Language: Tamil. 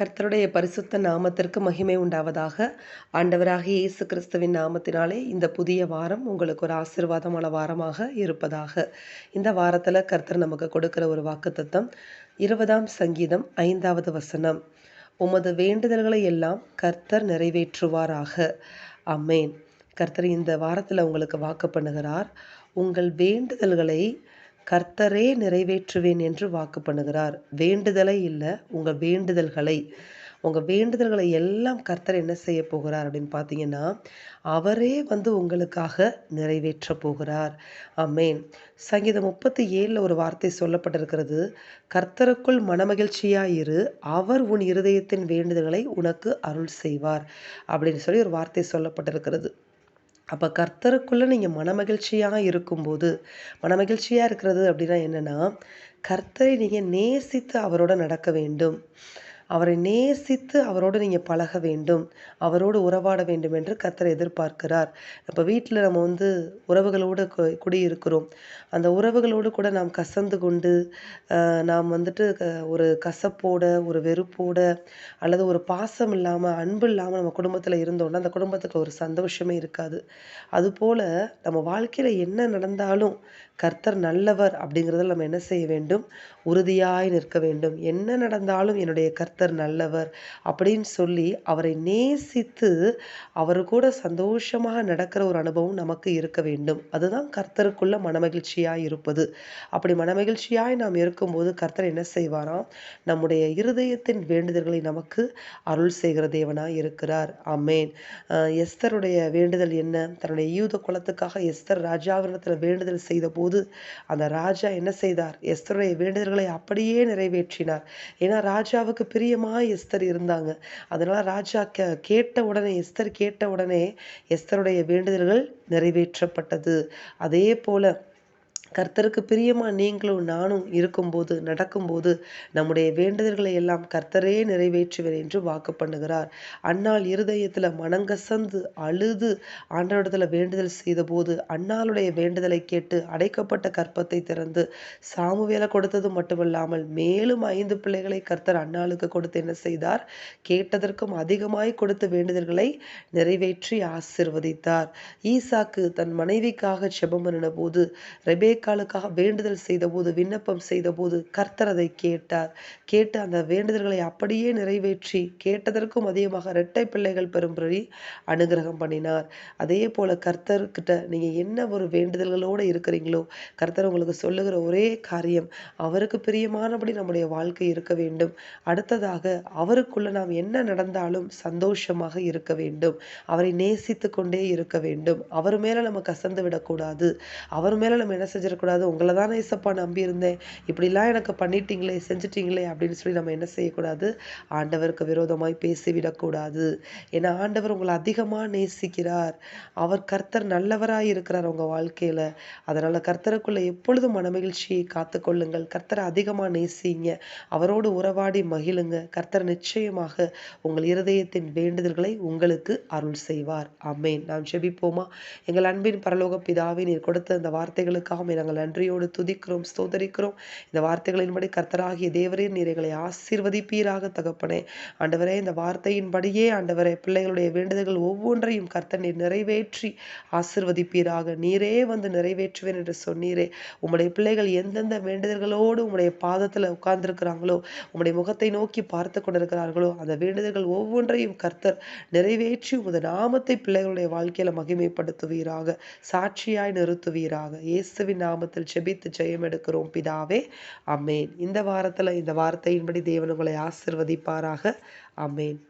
கர்த்தருடைய பரிசுத்த நாமத்திற்கு மகிமை உண்டாவதாக. ஆண்டவராக இயேசு கிறிஸ்துவின் நாமத்தினாலே இந்த புதிய வாரம் உங்களுக்கு ஒரு ஆசிர்வாதமான வாரமாக இருப்பதாக. இந்த வாரத்தில் கர்த்தர் நமக்கு கொடுக்கிற ஒரு வாக்குத்தத்தம் இருபதாம் சங்கீதம் ஐந்தாவது வசனம். உமது வேண்டுதல்களை எல்லாம் கர்த்தர் நிறைவேற்றுவாராக. அம்மேன் கர்த்தர் இந்த வாரத்தில் உங்களுக்கு வாக்கு பண்ணுகிறார். உங்கள் வேண்டுதல்களை கர்த்தரே நிறைவேற்றுவேன் என்று வாக்கு பண்ணுகிறார். வேண்டுதலை இல்லை உங்கள் வேண்டுதல்களை உங்கள் வேண்டுதல்களை எல்லாம் கர்த்தர் என்ன செய்ய போகிறார் அப்படின்னு பார்த்தீங்கன்னா அவரே வந்து உங்களுக்காக நிறைவேற்ற போகிறார். அமேன் சங்கீதம் முப்பத்தி ஏழில் ஒரு வார்த்தை சொல்லப்பட்டிருக்கிறது கர்த்தருக்குள் மனமகிழ்ச்சியாயிரு அவர் உன் இருதயத்தின் வேண்டுதல்களை உனக்கு அருள் செய்வார் அப்படின்னு சொல்லி ஒரு வார்த்தை சொல்லப்பட்டிருக்கிறது. அப்போ கர்த்தருக்குள்ளே நீங்கள் மனமகிழ்ச்சியாக இருக்கும்போது மனமகிழ்ச்சியாக இருக்கிறது அப்படின்னா என்னென்னா கர்த்தரை நீங்கள் நேசித்து அவரோட நடக்க வேண்டும். அவரை நேசித்து அவரோடு நீங்கள் பழக வேண்டும். அவரோடு உறவாட வேண்டும் என்று கர்த்தர் எதிர்பார்க்கிறார். இப்போ வீட்டில் நம்ம வந்து உறவுகளோடு குடியிருக்கிறோம். அந்த உறவுகளோடு கூட நாம் கசந்து கொண்டு நாம் வந்துட்டு ஒரு கசப்போட ஒரு வெறுப்போட அல்லது ஒரு பாசம் இல்லாமல் அன்பு இல்லாமல் நம்ம குடும்பத்தில் இருந்தோம்னா அந்த குடும்பத்துக்கு ஒரு சந்தோஷமே இருக்காது. அதுபோல் நம்ம வாழ்க்கையில் என்ன நடந்தாலும் கர்த்தர் நல்லவர் அப்படிங்கிறத நம்ம என்ன செய்ய வேண்டும்? உறுதியாய் நிற்க வேண்டும். என்ன நடந்தாலும் என்னுடைய கர்த்தர் நல்லவர் அப்படின்னு சொல்லி அவரை நேசித்து அவர் கூட சந்தோஷமாக நடக்கிற ஒரு அனுபவம் நமக்கு இருக்க வேண்டும். அதுதான் கர்த்தருக்குள்ள மனமகிழ்ச்சியாக இருப்பது. அப்படி மனமகிழ்ச்சியாய் நாம் இருக்கும்போது கர்த்தர் என்ன செய்வாராம்? நம்முடைய இருதயத்தின் வேண்டுதல்களை நமக்கு அருள் செய்கிற தேவனாக இருக்கிறார். அம்மேன் எஸ்தருடைய வேண்டுதல் என்ன? தன்னுடைய யூத குலத்துக்காக எஸ்தர் ராஜாவினத்தில் வேண்டுதல் செய்த போது அந்த ராஜா என்ன செய்தார்? எஸ்தருடைய வேண்டுதல்களை அப்படியே நிறைவேற்றினார். ஏன்னா ராஜாவுக்கு தைரியமாக எஸ்தர் இருந்தாங்க. அதனால ராஜா கேட்ட உடனே எஸ்தர் கேட்ட உடனே எஸ்தருடைய வேண்டுதல்கள் நிறைவேற்றப்பட்டது. அதே போல கர்த்தருக்கு பிரியமாக நீங்களும் நானும் இருக்கும்போது நடக்கும்போது நம்முடைய வேண்டுதல்களை எல்லாம் கர்த்தரே நிறைவேற்றுவர் என்று வாக்கு பண்ணுகிறார். அன்னால் இருதயத்தில் மனங்கசந்து அழுது ஆண்டவரிடத்தில் வேண்டுதல் செய்தபோது அன்னாளுடைய வேண்டுதலை கேட்டு அடைக்கப்பட்ட கற்பத்தை திறந்து சாமுவேலை கொடுத்தது மட்டுமல்லாமல் மேலும் ஐந்து பிள்ளைகளை கர்த்தர் அன்னாளுக்கு கொடுத்து என்ன செய்தார்? கேட்டதற்கும் அதிகமாய் கொடுத்த வேண்டுதல்களை நிறைவேற்றி ஆசிர்வதித்தார். ஈசாக்கு தன் மனைவிக்காக செபம் போது ரெபே ரேக்காலுக்காக வேண்டுதல் செய்தபோது விண்ணப்பம் செய்தபோது கர்த்தர் அதை கேட்டார். கேட்டு அந்த வேண்டுதல்களை அப்படியே நிறைவேற்றி கேட்டதற்கும் அதிகமாக இரட்டை பிள்ளைகள் பெறும்படி அனுகிரகம் பண்ணினார். அதே போல கர்த்தர்கிட்ட நீங்கள் என்ன ஒரு வேண்டுதல்களோடு இருக்கிறீங்களோ கர்த்தர் உங்களுக்கு சொல்லுகிற ஒரே காரியம் அவருக்கு பிரியமானபடி நம்முடைய வாழ்க்கை இருக்க வேண்டும். அடுத்ததாக அவருக்குள்ள நாம் என்ன நடந்தாலும் சந்தோஷமாக இருக்க வேண்டும். அவரை நேசித்து கொண்டே இருக்க வேண்டும். அவர் மேலே நம்ம கசந்து விடக்கூடாது. அவர் மேலே நம்ம என்ன செஞ்சு செஞ்சிடக்கூடாது உங்களை தானே ஏசப்பா நம்பியிருந்தேன். இப்படிலாம் எனக்கு பண்ணிட்டீங்களே செஞ்சிட்டீங்களே அப்படின்னு சொல்லி நம்ம என்ன செய்யக்கூடாது? ஆண்டவருக்கு விரோதமாய் பேசிவிடக்கூடாது. ஏன்னா ஆண்டவர் உங்களை அதிகமாக நேசிக்கிறார். அவர் கர்த்தர் நல்லவராக இருக்கிறார் உங்கள் வாழ்க்கையில். அதனால் கர்த்தருக்குள்ள எப்பொழுதும் மனமகிழ்ச்சியை காத்துக்கொள்ளுங்கள்? கர்த்தரை அதிகமாக நேசிங்க. அவரோடு உறவாடி மகிழுங்க. கர்த்தர் நிச்சயமாக உங்கள் இருதயத்தின் வேண்டுதல்களை உங்களுக்கு அருள் செய்வார். அம்மேன் நாம் செபிப்போமா எங்கள் அன்பின் பரலோக பிதாவை நீர் கொடுத்த இந்த வார்த்தைகளுக்காக நாங்கள் நன்றியோடு துதிக்கிறோம் ஸ்தோதரிக்கிறோம் இந்த வார்த்தைகளின்படி கர்த்தராகிய தேவரின் நீரைகளை ஆசீர்வதிப்பீராக தகப்பனே. ஆண்டவரே இந்த வார்த்தையின்படியே ஆண்டவரே பிள்ளைகளுடைய வேண்டுதல்கள் ஒவ்வொன்றையும் கர்த்தனை நிறைவேற்றி ஆசிர்வதிப்பீராக. நீரே வந்து நிறைவேற்றுவேன் என்று சொன்னீரே. உம்முடைய பிள்ளைகள் எந்தெந்த வேண்டுதல்களோடு உம்முடைய பாதத்தில் உட்கார்ந்துருக்கிறாங்களோ உம்முடைய முகத்தை நோக்கி பார்த்து கொண்டிருக்கிறார்களோ அந்த வேண்டுதல்கள் ஒவ்வொன்றையும் கர்த்தர் நிறைவேற்றி உமது நாமத்தை பிள்ளைகளுடைய வாழ்க்கையில மகிமைப்படுத்துவீராக சாட்சியாய் நிறுத்துவீராக. இயேசுவின் நாமத்தில் செபித்து ஜெயம் எடுக்கிறோம். பிதாவே அம்மேன் இந்த வாரத்தில் இந்த வார்த்தையின்படி தேவன் உங்களை ஆசிர்வதிப்பாராக. அமேன்